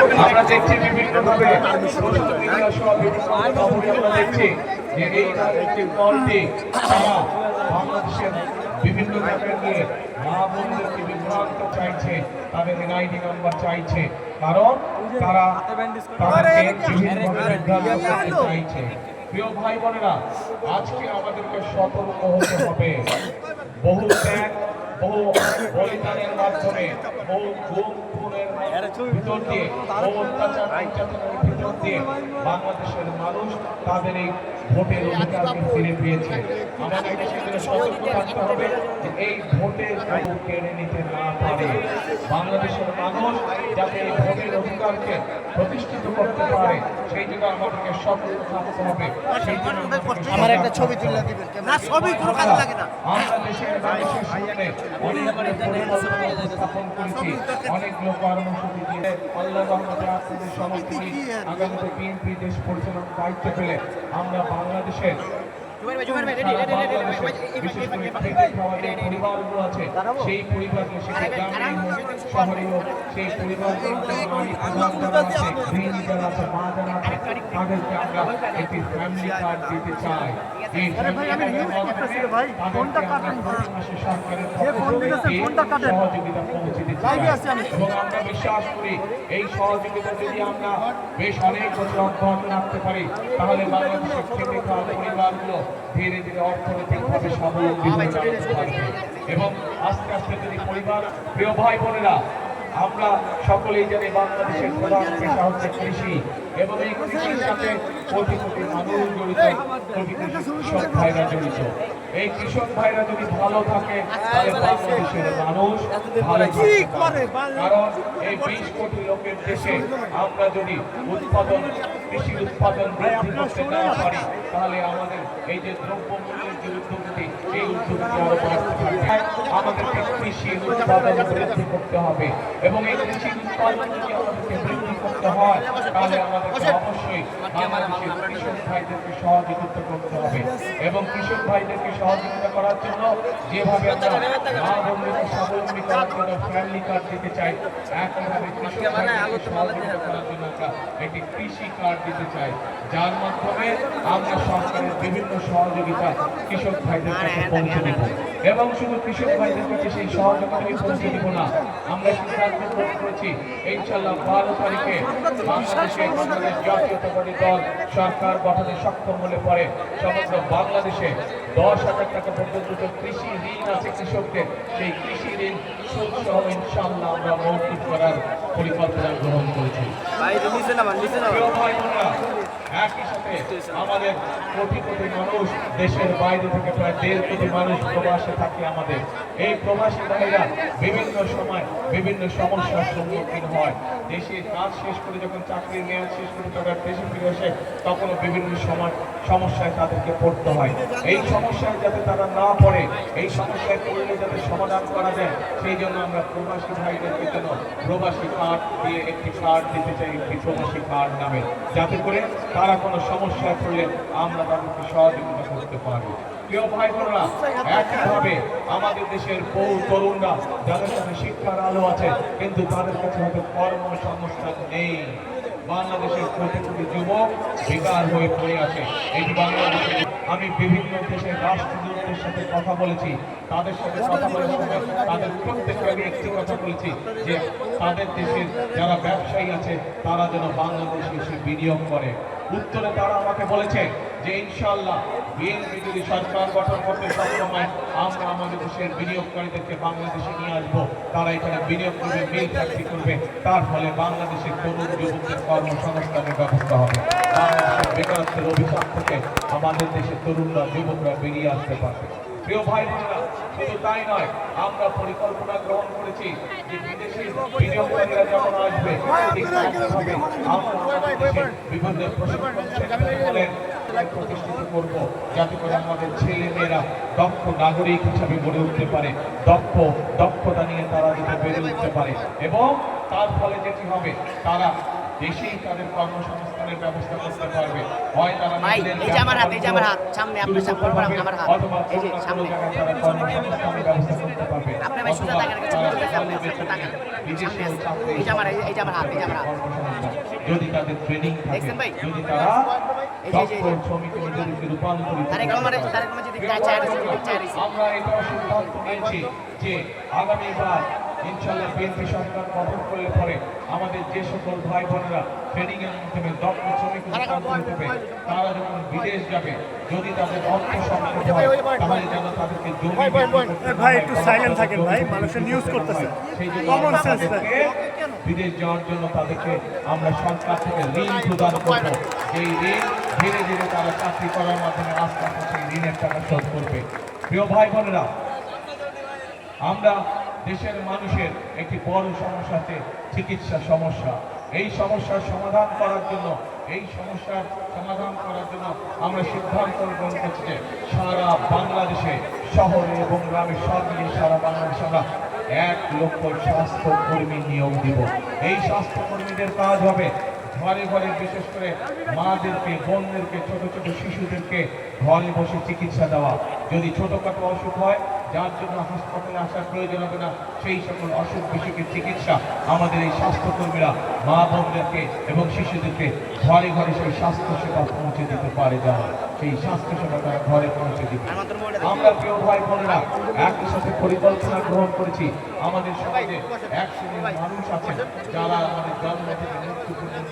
আমরা দেখছি বিভিন্ন আমরা দেখছি যে এই রাজনৈতিক দলটি বাংলাদেশের বিভিন্ন চাইছে, তাদের এনআইডি নাম্বার চাইছে। কারণ চাইছে। প্রিয় ভাই বোনেরা, আজকে আমাদেরকে সতর্ক হতে হবে। বহু ত্যাগ বহু বলিদানের মাধ্যমে বহু গুম খুনের ভিতর দিয়ে বাংলাদেশের মানুষ তাদের এই ভোটের অধিকারকে ফিরে পেয়েছে। আমাদেরকে সতর্ক হবে এই ভোটের কেড়ে নিতে না পারে। বাংলাদেশের মানুষ যাতে এই ভোটের অধিকারকে প্রতিষ্ঠিত করতে পারে সেই জন্য আমাদেরকে সতর্ক থাকতে হবে সেই জন্য আমাদেরকে আমার একটা ছবি তুলে দিবেন না ছবি কোনো কাজে লাগে না। আমরা দেশের মানুষের সামনে অনেকগুলো পরিকল্পনা উপস্থাপন করেছি অনেকগুলো কর্মসূচি দিয়ে আল্লাহ রহমতে আপনাদের সমর্থনে আগামীতে বিএনপি দেশ পরিচালনার দায়িত্ব পেলে আমরা বাংলাদেশের সারা বাংলাদেশে বিশেষ করে খেটে খাওয়া যে পরিবারগুলো আছে সেই পরিবারগুলো সেটা গ্রামে হোক শহরে হোক সেই পরিবারগুলো নারী প্রধান যারা আছে গৃহিণী যারা আছে মা যারা আছে তাদেরকে আমরা একটি ফ্যামিলি কার্ড দিতে চাই বিশ্বাস করি এই সহযোগিতা যদি আমরা বেশ অনেক বছর অব্যাহত রাখতে পারি তাহলে বাংলাদেশের পরিবারগুলো ধীরে ধীরে অর্থনৈতিকভাবে স্বাবলম্বী এবং আস্তে আস্তে যদি পরিবার প্রিয় ভাই বোনেরা আমরা সকলেই জানি বাংলাদেশের প্রধান পেশা হচ্ছে কৃষি এবং এই কৃষির সাথে কোটি কোটি মানুষ জড়িত কোটি কোটি কৃষক ভাইরা জড়িত। এই কৃষক ভাইরা যদি ভালো থাকে তাহলে বাংলাদেশের মানুষ ভালো কারণ এই বিশ কোটি লোকের দেশে আমরা যদি উৎপাদন কৃষি উৎপাদন বৃদ্ধি করতে না পারি, তাহলে আমাদের এই যে দ্রব্যমূল্যের যে উদ্যোগটি এই উদ্যোগটি আরও আমাদেরকে কৃষি উৎপাদন বৃদ্ধি করতে হবে এবং এই কৃষি উৎপাদন যদি আমাদেরকে বৃদ্ধি করতে হয়, তাহলে আমাদেরকে অবশ্যই বাংলাদেশের কৃষক ভাইদেরকে সহযোগিতা করতে হবে এবং কৃষক ভাইদেরকে সহযোগিতা করার জন্য যেভাবে আমরা মা বন্ধুকে স্বাবলম্বী করার জন্য ফ্যামিলি কার্ড দিতে চাই একইভাবে কৃষক ভাইদেরকে করার জন্য আমরা একটি কৃষি কার্ড দিতে চাই। যার মাধ্যমে আমরা সরকারের বিভিন্ন সহযোগিতা কৃষক ভাইদের কাছে পৌঁছে দেব। এবং শুধু কৃষক ভাইদের কাছে সেই সহযোগিতাই পৌঁছে দেব না আমরা সিদ্ধান্ত গ্রহণ করেছি ইনশাল্লাহ বারো তারিখে বাংলাদেশে বাংলাদেশ জাতীয়তাবাদী দল সরকার গঠনে সক্ষম হলে পরে সমগ্র বাংলাদেশে দশ হাজার টাকা পর্যন্ত কৃষি ঋণ আছে কৃষকদের। সেই কৃষি ঋণ সুদ সহ ইনশাল্লাহ আমরা মৌকুব করার পরিকল্পনা গ্রহণ করেছি। একই সাথে আমাদের কোটি কোটি মানুষ, দেশের বাইরে থেকে প্রায় দেড় কোটি মানুষ প্রবাসে থাকে আমাদের। এই প্রবাসী ভাইরা বিভিন্ন সময় বিভিন্ন সমস্যার সম্মুখীন হয়। দেশে কাজ শেষ করে যখন চাকরির মেয়াদ শেষ করে তারা দেশে ফিরে আসে, তখনও বিভিন্ন সময় সমস্যায় তাদেরকে পড়তে হয়। এই সমস্যায় যাতে তারা না পড়ে, এই সমস্যায় পড়লে যাতে সমাধান করা যায়, সেই জন্য আমরা প্রবাসী ভাইদেরকে যেন প্রবাসী কার্ড দিয়ে একটি কার্ড দিতে চাই, একটি প্রবাসী কার্ড নামে। যাতে করে তারা কোনো সমস্যায় পড়লে আমরা তাদেরকে সহযোগিতা করতে পারি প্রিয় ভাই বোনেরা একইভাবে আমাদের দেশের বহু তরুণরা, যাদের কাছে শিক্ষার আলো আছে, কিন্তু তাদের কাছে হয়তো কর্মসংস্থান নেই। বাংলাদেশের কোটি কোটি যুবক বেকার হয়ে পড়ে আছে। এটি বাংলাদেশে আমি বিভিন্ন দেশের রাষ্ট্রদূতদের সাথে কথা বলেছি, তাদের সাথে কথা বলার সময় তাদের প্রত্যেককে আমি একটি কথা বলেছি যে তাদের দেশের যারা ব্যবসায়ী আছে, তারা যেন বাংলাদেশে এসে বিনিয়োগ করে। উত্তরে তারা আমাকে বলেছে যে ইনশাল্লাহ বিএনপি যদি সরকার গঠন করতে সক্ষম হয়, আমরা আমাদের দেশের বিনিয়োগকারীদেরকে বাংলাদেশে নিয়ে আসব। তারা এখানে বিনিয়োগ করবে, মিল চাকরি করবে। তার ফলে বাংলাদেশে তরুণ যুবকদের কর্মসংস্থানের ব্যবস্থা হবে। বেকারত্বের অভিশাপ থেকে আমাদের দেশের তরুণরা, যুবকরা বেরিয়ে আসতে পারবে। প্রিয় ভাই বোনেরা, শুধু তাই নয়, আমরা পরিকল্পনা গ্রহণ করেছি আমাদের ছেলে মেয়েরা দক্ষ নাগরিক হিসাবে গড়ে উঠতে পারে, দক্ষ দক্ষতা নিয়ে তারা বেড়ে উঠতে পারে। এবং তার ফলে যেটি হবে, তারা দেশেই তাদের কর্মসংস্থান সংরক্ষণের ব্যবস্থা করতে পারবে হয় তারা ভাই, এই যে আমার হাত, এই যে আমার হাত, সামনে, আপনার সামনে, বরাবর আমার হাত। এই যে, সামনে। জায়গায় তারা কর্মসংস্থানের ব্যবস্থা করতে পারবে আপনি ভাই সোজা তাকান, কিছু বলতে চান, আপনি কর্মবেতন সোজা তাকান। সামনে এই যে আমার, এই যে আমার হাত, এই যে আমার হাত। যদি তাদের ট্রেনিং দেখছেন ভাই? যদি তারা এই যে, এই যে, শ্রমিক রূপান্তরিত। যদি চায়, চায়। আমরা এটা সিদ্ধান্ত নিয়েছি যে আগামীবার ইনশাল্লাহ বিএনপি সরকার গঠন করলে পরে আমাদের যে সকল ভাই বোনেরা ট্রেনিং এর মাধ্যমে দক্ষ শ্রমিক হবে তারা যখন বিদেশ যাবে যদি তাদের অর্থ সংকট হয় তাহলে যেন তাদেরকে ভাই, একটু silent থাকেন ভাই, মানুষের করতে করতেছে। ভাই। তাদেরকে বিদেশ যাওয়ার জন্য তাদেরকে আমরা সরকার থেকে ঋণ প্রদান করব এই ঋণ ধীরে ধীরে তারা চাকরি করার মাধ্যমে আস্তে আস্তে সেই ঋণের টাকা শোধ করবে প্রিয় ভাই বোনেরা আমরা দেশের মানুষের একটি বড় সমস্যাতে চিকিৎসা সমস্যা। এই সমস্যার সমাধান করার জন্য, এই সমস্যার সমাধান করার জন্য আমরা সিদ্ধান্ত গ্রহণ করছি যে সারা বাংলাদেশে, শহরে এবং গ্রামে সব মিলিয়ে সারা বাংলাদেশে আমরা এক লক্ষ স্বাস্থ্যকর্মী নিয়োগ দিব। এই স্বাস্থ্যকর্মীদের কাজ হবে ঘরে ঘরে, বিশেষ করে মাদেরকে, বোনদেরকে, ছোট ছোট শিশুদেরকে ঘরে বসে চিকিৎসা দেওয়া। যদি ছোটোখাটো অসুখ হয় যার জন্য হাসপাতালে আসার প্রয়োজন হবে না, সেই সকল অসুখ বিসুখের চিকিৎসা আমাদের এই স্বাস্থ্যকর্মীরা, মা বোনদেরকে এবং শিশুদেরকে ঘরে ঘরে সেই স্বাস্থ্য সেবা পৌঁছে দিতে পারে যারা। সেই স্বাস্থ্য সেবা তারা ঘরে পৌঁছে দিবে। আমরা প্রিয় ভাই বোনেরা একই সাথে পরিকল্পনা গ্রহণ করেছি। আমাদের সমাজে এক শ্রেণির মানুষ আছেন, যারা আমাদের জন্ম থেকে মৃত্যু পর্যন্ত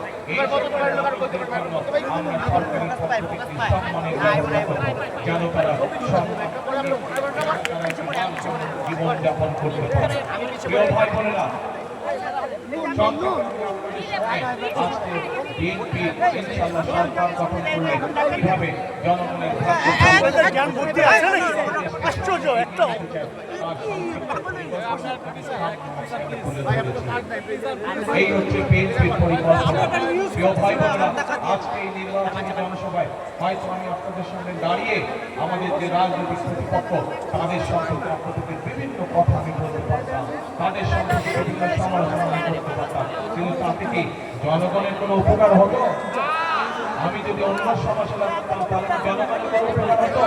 যেন তারা জীবন করতে পারে ভাই বোনেরা জনগণের আশ্চর্য একটা এই হচ্ছে বিএনপির পরিকল্পনা। প্রিয় ভাই আমি আপনাদের সামনে দাঁড়িয়ে আমাদের যে রাজনৈতিক প্রতিপক্ষ, তাদের সম্পর্কে বিভিন্ন কথা আমি বলতে পারতাম, তাদের সম্পর্কে সমালোচনা করতে পারতাম। কিন্তু তাতে কি জনগণের কোনো উপকার হতো? আমি যদি অন্য সমালোচনা করতাম, তাহলে জনগণের কোনো উপকার হতো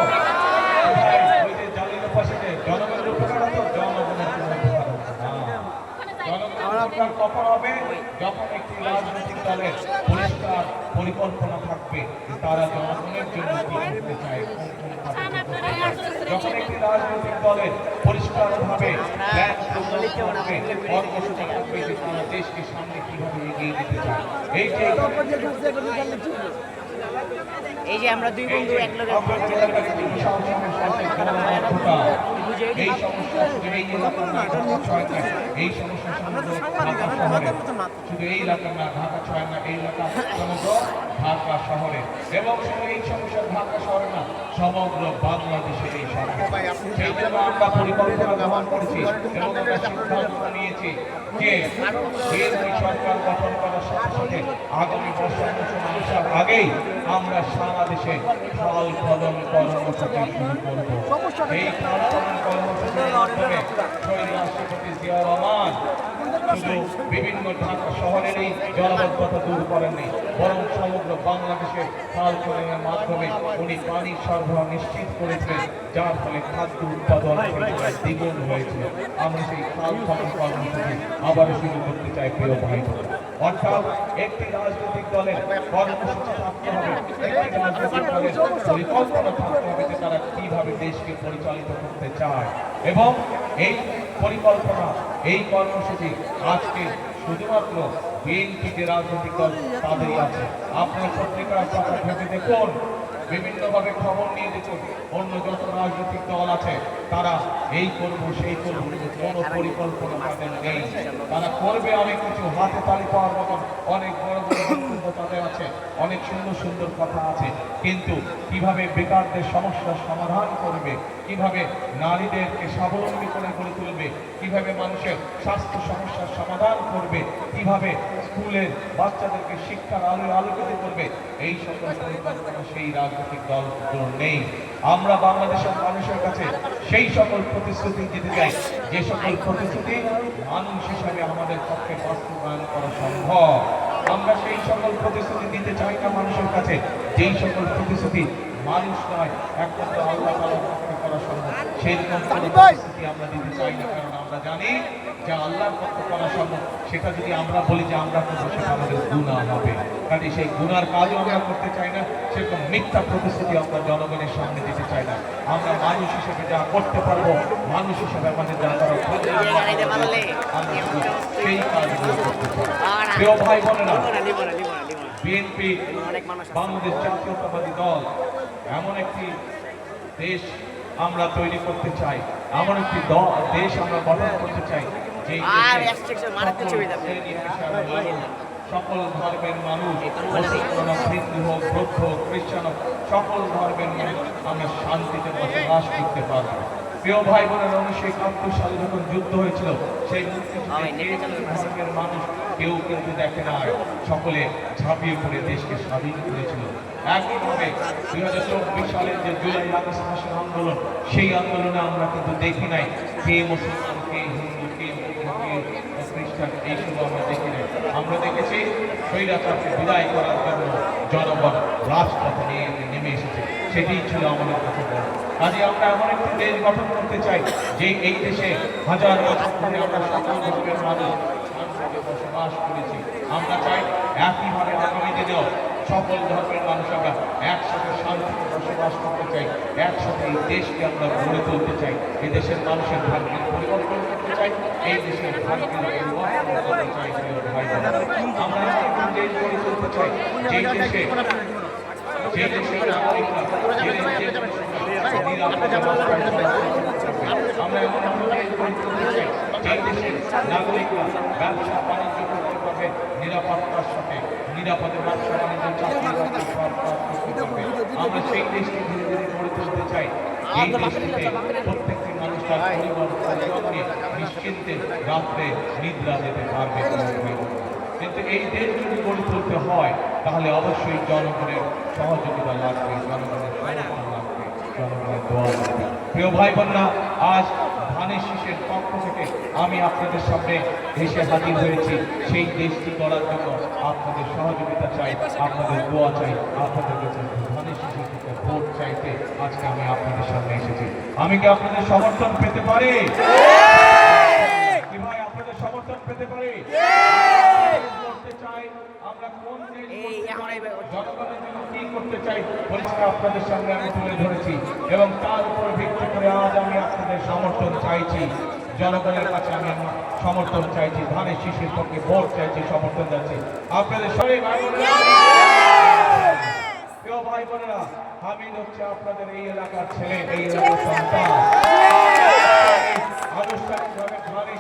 ভাই, ওই যে জালিমের পাশে যে জনগণের উপকার হতো জনগণের কোনো উপকার হতো না উপকার কখন হবে যখন একটি রাজনৈতিক দলের পরিষ্কার পরিকল্পনা থাকবে তারা জনগণের জন্য কি করতে চায়। যখন একটি রাজনৈতিক দলের পরিষ্কারভাবে কর্মসূচি থাকবে যে তারা দেশকে সামনে কীভাবে এগিয়ে নিতে চায়। এই যে এই যে আমরা দুই বন্ধু এক লগে আপনাদের এলাকায় বিভিন্ন সমস্যা আছে, জনবদ্ধতা, এই সমস্যা এই এই সমস্যা। শুধু এই এলাকার না ঢাকা ছয় না এই এলাকা সমগ্র ঢাকা শহরে এবং শুধু এই সমস্যা ঢাকা শহরে না সমগ্র বাংলাদেশে এই সমস্যা সেই জন্য আমরা পরিকল্পনা গ্রহণ করেছি এবং আমরা সিদ্ধান্ত নিয়েছি যে বিএনপি সরকার গঠন করার সাথে সাথে আগামী বর্ষা মৌসুম আসার আগেই আমরা সারা দেশে ফল ফলন কর্মসূচি শুরু করব এই ফল ফলন শহীদ রাষ্ট্রপতি জিয়া রহমান শুধু বিভিন্ন ঢাকা শহরের এই দূর করেননি, বরং সমগ্র বাংলাদেশে খাল খননের মাধ্যমে উনি পানির সরবরাহ নিশ্চিত করেছেন যার ফলে খাদ্য উৎপাদন দ্বিগুণ হয়েছে আমরা সেই খাল খনন কর্মসূচি আবার শুরু করতে চাই, প্রিয় ভাই। অর্থাৎ একটি রাজনৈতিক দলের পরিকল্পনা তারা কীভাবে দেশকে পরিচালিত করতে চায়। এবং এই পরিকল্পনা, এই কর্মসূচি আজকে শুধুমাত্র বিএনপি যে রাজনৈতিক দল, তাদেরই আছে। আপনার পত্রিকার পাতা ভেবে দেখুন, বিভিন্নভাবে খবর নিয়ে দেখুন, অন্য যত রাজনৈতিক দল আছে, তারা এই করব, সেই করব, কোনো পরিকল্পনা তাদের নেই। তারা করবে অনেক কিছু, হাতে তালি পাওয়ার মতন অনেক বড় বড় তাদের আছে, অনেক সুন্দর সুন্দর কথা আছে, কিন্তু কীভাবে বেকারদের সমস্যার সমাধান করবে, কীভাবে নারীদেরকে স্বাবলম্বী করে গড়ে তুলবে, কীভাবে মানুষের স্বাস্থ্য সমস্যার সমাধান করবে, কীভাবে স্কুলের বাচ্চাদেরকে শিক্ষার আলোয় আলোকিত করবে, এই সকল পরিকল্পনা সেই রাজনৈতিক দলগুলোর নেই। আমরা বাংলাদেশের মানুষের কাছে সেই সকল প্রতিশ্রুতি দিতে চাই, যে সকল প্রতিশ্রুতি মানুষ হিসাবে আমাদের পক্ষে বাস্তবায়ন করা সম্ভব। আমরা সেই সকল প্রতিশ্রুতি দিতে চাই না মানুষের কাছে। যেই সকল প্রতিশ্রুতি মানুষ নয় একমাত্র আল্লাহ তালা করা সম্ভব। সেই রকম প্রতিশ্রুতি আমরা দিতে চাই না কারণ আমরা জানি যে আল্লাহর পক্ষে করা সম্ভব। সেটা যদি আমরা বলি যে আমরা করব সেটা আমাদের গুণা হবে। কাজে সেই গুনার কাজও আমরা করতে চাই না সেরকম মিথ্যা প্রতিশ্রুতি আমরা জনগণের সামনে দিতে চাই না। আমরা মানুষ হিসেবে যা করতে পারব মানুষ হিসেবে আমাদের যা করা সেই কাজগুলো করতে ভাই বোনেরা না বিএনপি। বাংলাদেশ জাতীয়তাবাদী দল এমন একটি দেশ আমরা তৈরি করতে চাই। এমন একটি দেশ আমরা গঠন করতে চাই যে। সকল ধর্মের মানুষ হিন্দু হোক বৌদ্ধ হোক খ্রিস্টান হোক সকল ধর্মের মানুষ আমরা শান্তিতে বসবাস করতে পারব। প্রিয় ভাই বোনেরা উনিশশো একাত্তর সালে যখন যুদ্ধ হয়েছিল সেই। ধর্মের মানুষ কেউ কিন্তু দেখে না সকলে ঝাঁপিয়ে পড়ে দেশকে স্বাধীন করেছিল। একইভাবে দুই হাজার চব্বিশ সালের যে জুলাই আগস্ট মাসের আন্দোলন সেই আন্দোলনে আমরা কিন্তু দেখি নাই কে মুসলমান কে হিন্দু কে খ্রিস্টান এইসব আমরা দেখি নাই। আমরা দেখেছি স্বৈরাচারকে বিদায় করার জন্য জনগণ রাজপথে নেমে এসেছে। সেটাই ছিল আমাদের কাছে বড় কাজে আমরা এমন একটি দেশ গঠন করতে চাই, যে এই দেশে হাজার বছর ধরে আমরা সকল ধর্মের মানুষ বসবাস করেছি আমরা চাই একইভাবে আগামী দিনেও সকল ধর্মের মানুষ আমরা একসাথে শান্তিতে বসবাস করতে চাই, একসাথে এই দেশকে আমরা গড়ে তুলতে চাই এই দেশের মানুষের ভাগ্যের পরিবর্তন করতে চাই, এই দেশের ভাগ্যের পরিবর্তন করতে চাই। আমরা দেশ গড়ে তুলতে চাই যে দেশে ব্যবসা বাণিজ্য নিরাপত্তার সাথে নিরাপদে ব্যবসা বাণিজ্য সেই দেশকে চাই প্রত্যেকটি মানুষ তার পরিবার নিশ্চিন্তে রাত্রে নিদ্রা যেতে পারবে কিন্তু এই দেশ যদি গড়ে তুলতে হয় তাহলে অবশ্যই জনগণের সহযোগিতা লাগবে জনগণের লাগবে জনগণের দোয়া লাগবে। প্রিয় ভাই বোনরা আজ ধানের শীষের পক্ষ থেকে আমি আপনাদের সামনে এসে হাজির হয়েছি। সেই দেশটি করার জন্য আপনাদের সহযোগিতা চাই আপনাদের দোয়া চাই আপনাদের কাছে ধানের শীষের থেকে ভোট চাইতে আজকে আমি আপনাদের সামনে এসেছি। আমি কি আপনাদের সমর্থন পেতে পারি? কি ভাই আপনাদের সমর্থন পেতে পারি করতে চাই আমরা কোন দেশ এই এখন এই জনগণের জন্য কি করতে চাই পরিষ্কার আপনাদের সামনে আমি তুলে ধরেছি এবং তার উপর ভিত্তি করে আজ আমি আপনাদের সমর্থন চাইছি জনগণের কাছে আমি সমর্থন চাইছি ধানের শিশির পক্ষে ভোট চাইছি সমর্থন চাইছি আপনাদের সবাই ভাই প্রিয় ভাই বোনেরা হামিদ হচ্ছে আপনাদের এই এলাকার ছেলে এই এলাকার সন্তান। আনুষ্ঠানিকভাবে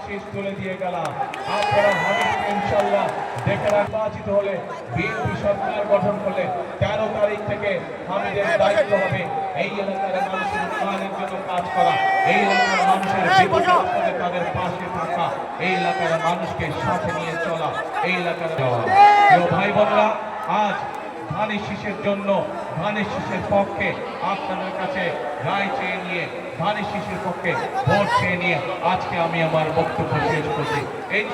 শীষ তুলে দিয়ে গেলাম। আপনারা হামিদকে ইনশাল্লাহ দেখে নির্বাচিত হলে বিএনপি সরকার গঠন করলে তেরো তারিখ থেকে হামিদের দায়িত্ব হবে। এই এলাকার মানুষের উন্নয়নের জন্য কাজ করা। এই এলাকার মানুষের বিপদে তাদের পাশে থাকা। এই এলাকার মানুষকে সাথে নিয়ে চলা। এই এলাকার ভাই বোনরা আজ ধানের শীষের জন্য, ধানের শীষের পক্ষে আপনাদের কাছে রায় চেয়ে নিয়ে, ধানের শীষের পক্ষে ভোট চেয়ে নিয়ে আজকে আমি আমার বক্তব্য শেষ করছি। এই